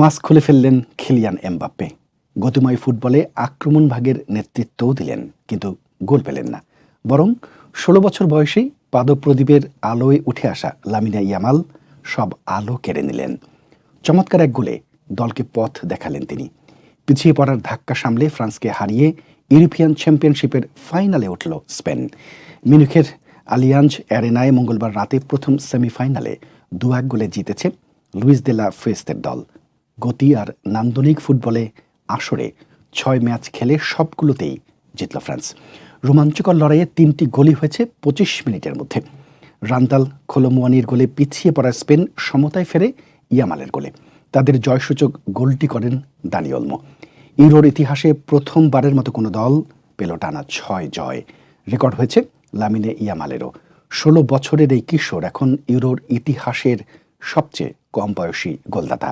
Mask খুলে ফেললেন খিলিয়ান Mbappe. গতিময় ফুটবলে আক্রমণ ভাগের নেতৃত্বও দিলেন, কিন্তু গোল পেলেন না। বরং ষোলো বছর বয়সেই পাদপ্রদীপের আলোয় উঠে আসা লামিনা ইয়ামাল সব আলো কেড়ে নিলেন। চমৎকার এক গোলে দলকে পথ দেখালেন তিনি। পিছিয়ে পড়ার ধাক্কা সামলে ফ্রান্সকে হারিয়ে ইউরোপিয়ান চ্যাম্পিয়নশিপের ফাইনালে উঠল স্পেন। মিউনিখের আলিয়াঞ্জ অ্যারেনায় মঙ্গলবার রাতে প্রথম সেমিফাইনালে দু এক গোলে জিতেছে লুইস দেলা ফ্রেস্তের দল। গতি আর নান্দনিক ফুটবলে আসরে ছয় ম্যাচ খেলে সবগুলোতেই জিতল ফ্রান্স। রোমাঞ্চকর লড়াইয়ে তিনটি গোলই হয়েছে পঁচিশ মিনিটের মধ্যে। রান্তাল খোলোমুয়ানির গোলে পিছিয়ে পড়া স্পেন সমতায় ফেরে ইয়ামালের গোলে। তাদের জয়সূচক গোলটি করেন দানি ওলমো। ইউরোর ইতিহাসে প্রথমবারের মতো কোনো দল পেল টানা ছয় জয়। রেকর্ড হয়েছে লামিনে ইয়ামালেরও। ষোলো বছরের এই কিশোর এখন ইউরোর ইতিহাসের সবচেয়ে কম বয়সী গোলদাতা।